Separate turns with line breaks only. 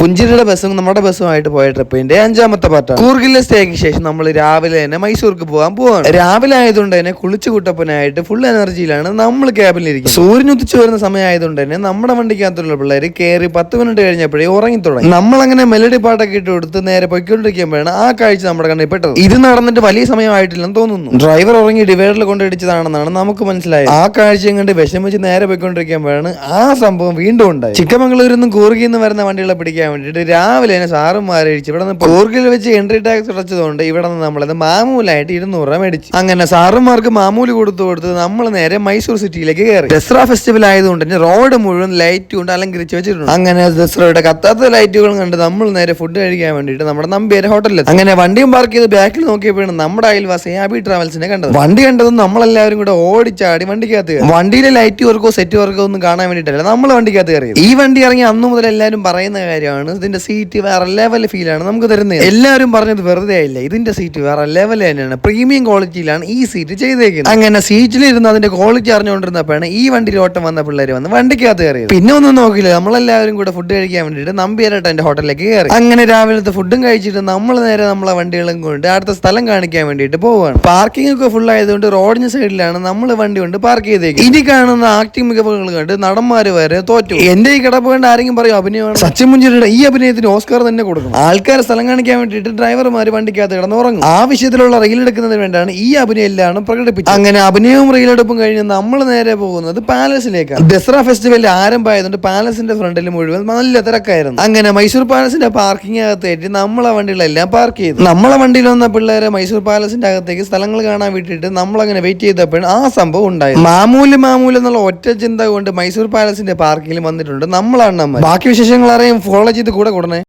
പുഞ്ചിരിയുടെ ബസ്സും നമ്മുടെ ബസ്സുമായിട്ട് പോയ ട്രിപ്പിന്റെ അഞ്ചാമത്തെ പാർട്ടാണ്. കൂർഗിലെ സ്റ്റേക്ക് ശേഷം നമ്മൾ രാവിലെ തന്നെ മൈസൂർക്ക് പോകാൻ പോവാണ്. രാവിലെ ആയതുകൊണ്ട് തന്നെ കുളിച്ചു കുട്ടപ്പനായിട്ട് ഫുൾ എനർജിയിലാണ് നമ്മൾ ക്യാബിലിരിക്കുന്നത് സൂര്യൻ ഉദിച്ചു വരുന്ന സമയമായതുകൊണ്ട് തന്നെ നമ്മുടെ വണ്ടിക്കകത്തുള്ള പിള്ളേർ കയറി പത്ത് മിനിറ്റ് കഴിഞ്ഞപ്പോഴേ ഉറങ്ങി തുടങ്ങി നമ്മൾ അങ്ങനെ മെലഡി പാട്ടൊക്കെ ഇട്ട് കൊടുത്ത് നേരെ പൊയ്ക്കൊണ്ടിരിക്കുമ്പോഴാണ് ആ കാഴ്ച നമ്മുടെ കണ്ണിൽ പെട്ടത്. ഇത് നടന്നിട്ട് വലിയ സമയമായിട്ടില്ലെന്ന് തോന്നുന്നു. ഡ്രൈവർ ഉറങ്ങി ഡിവൈഡറിൽ കൊണ്ടിടിച്ചതാണെന്നാണ് നമുക്ക് മനസ്സിലായത്. ആ കാഴ്ചയും കണ്ട് വിഷമിച്ച് നേരെ പോയിക്കൊണ്ടിരിക്കുമ്പോഴാണ് ആ സംഭവം വീണ്ടും ഉണ്ടായി ചിക്കമംഗളൂരിൽ നിന്നും കൂർഗിൽ നിന്ന് വരുന്ന വണ്ടികളെ പിടിക്കാൻ വേണ്ടിയിട്ട് രാവിലെ തന്നെ സാറുമാരെ അടിച്ചു ഇവിടെ നിന്ന് വെച്ച് എൻട്രി ടാക്സ് അടച്ചതുകൊണ്ട് ഇവിടെ നിന്ന് നമ്മളത് മാമൂലായിട്ട് ഇരുന്നൂറ് രൂപ മേടിച്ചു. അങ്ങനെ സാറുമാർക്ക് മാമൂൽ കൊടുത്തു കൊടുത്ത് നമ്മൾ നേരെ മൈസൂർ സിറ്റിയിലേക്ക് കയറി. ദസറ ഫെസ്റ്റിവൽ ആയതുകൊണ്ട് തന്നെ റോഡ് മുഴുവൻ ലൈറ്റ് കൊണ്ട് അലങ്കരിച്ച് വെച്ചിട്ടുണ്ട്. അങ്ങനെ ദസറയുടെ കത്താത്ത ലൈറ്റുകൾ കണ്ട് നമ്മൾ നേരെ ഫുഡ് കഴിക്കാൻ വേണ്ടിയിട്ട് നമ്മുടെ നമ്പിയുടെ ഹോട്ടലിൽ അങ്ങനെ വണ്ടിയും പാർക്ക് ചെയ്ത് ബാക്കിൽ നോക്കിയപ്പോഴാണ് നമ്മുടെ അയൽവാസി ഹാബി ട്രാവൽസിനെ കണ്ടത്. വണ്ടി കണ്ടതും നമ്മളെല്ലാവരും കൂടെ ഓടിച്ചാടി വണ്ടിക്കകത്ത്. വണ്ടിയിലെ ലൈറ്റ് വർക്കോ സെറ്റ് വർക്കോ ഒന്നും കാണാൻ വേണ്ടിയിട്ടല്ല നമ്മൾ വണ്ടിക്കകത്ത് കയറി ഈ വണ്ടി ഇറങ്ങി അന്നു മുതൽ എല്ലാവരും പറയുന്ന കാര്യമാണ് ഇതിന്റെ സീറ്റ് വേറെ ലെവൽ ഫീലാണ് നമുക്ക് തരുന്നത് എല്ലാവരും പറഞ്ഞത് വെറുതെ ആയില്ല. ഇതിന്റെ സീറ്റ് വേറെ ലെവൽ തന്നെയാണ്. പ്രീമിയം ക്വാളിറ്റിയിലാണ് ഈ സീറ്റ് ചെയ്തേക്കുന്നത്. അങ്ങനെ സീറ്റിലിരുന്ന് അതിന്റെ ക്വാളിറ്റി അറിഞ്ഞുകൊണ്ടിരുന്നപ്പോഴാണ് ഈ വണ്ടിയിൽ ഓട്ടം വന്ന പിള്ളേർ വന്ന് വണ്ടിക്കകത്ത് കയറി പിന്നെ ഒന്നും നോക്കില്ല നമ്മളെല്ലാവരും കൂടെ ഫുഡ് കഴിക്കാൻ വേണ്ടിയിട്ട് നമ്പിയാരട്ട് എന്റെ ഹോട്ടലിലേക്ക് കയറി. അങ്ങനെ രാവിലത്തെ ഫുഡും കഴിച്ചിട്ട് നമ്മൾ നേരെ നമ്മളെ വണ്ടികളും കൊണ്ട് അടുത്ത സ്ഥലം കാണിക്കാൻ വേണ്ടിയിട്ട് പോവുകയാണ് പാർക്കിംഗ് ഒക്കെ ഫുൾ ആയതുകൊണ്ട് റോഡിന് സൈഡിലാണ് നമ്മൾ വണ്ടി കൊണ്ട് പാർക്ക് ചെയ്തേക്കുന്നത്. ഇനി കാണുന്ന ആക്ടിംഗ് മികവുകൾ കണ്ട് നടന്മാര് വരെ തോറ്റു. എന്റെ ഈ കിടപ്പ് കണ്ട് ആരെങ്കിലും പറയും അഭിനയമാണ്? സച്ചിൻ മുഞ്ചിയുടെ ഈ അഭിനയത്തിന് ഓസ്കാർ തന്നെ കൊടുക്കണം. ആൾക്കാരെ സ്ഥലം കാണിക്കാൻ വേണ്ടിയിട്ട് ഡ്രൈവർമാർ വണ്ടിക്കകത്ത് കിടന്നുറങ്ങും. ആ വിഷയത്തിലുള്ള റീൽ എടുക്കുന്നതിന് വേണ്ടിയാണ് ഈ അഭിനയം എല്ലാം പ്രകടിപ്പിച്ചത്. അങ്ങനെ അഭിനയവും റീലെടുപ്പും കഴിഞ്ഞ് നമ്മൾ നേരെ പോകുന്നത് പാലസിലേക്കാണ്. ദസറ ഫെസ്റ്റിവലിൽ ആരംഭമായതുകൊണ്ട് പാലസിന്റെ ഫ്രണ്ടിൽ മുഴുവൻ നല്ല തിരക്കായിരുന്നു. അങ്ങനെ മൈസൂർ പാലസിന്റെ പാർക്കിംഗ് അകത്തേറ്റ് നമ്മളെ വണ്ടികളെല്ലാം പാർക്ക് ചെയ്തു. നമ്മളെ വണ്ടിയിൽ വന്ന പിള്ളേരെ മൈസൂർ പാലസിന്റെ അകത്തേക്ക് സ്ഥലങ്ങൾ കാണാൻ വിട്ടിട്ട് നമ്മളങ്ങനെ വെയിറ്റ് ചെയ്തപ്പോഴും ആ സംഭവം ഉണ്ടായി മാമൂൽ മാമൂൽ എന്നുള്ള ഒറ്റ ചിന്ത കൊണ്ട് മൈസൂർ പാലസിന്റെ പാർക്കിൽ വന്നിട്ടുണ്ട് നമ്മളാണ് നമ്മൾ ബാക്കി വിശേഷങ്ങൾ അറിയാം. ഫോളോ ഇത് കൂടെ കൂടണേ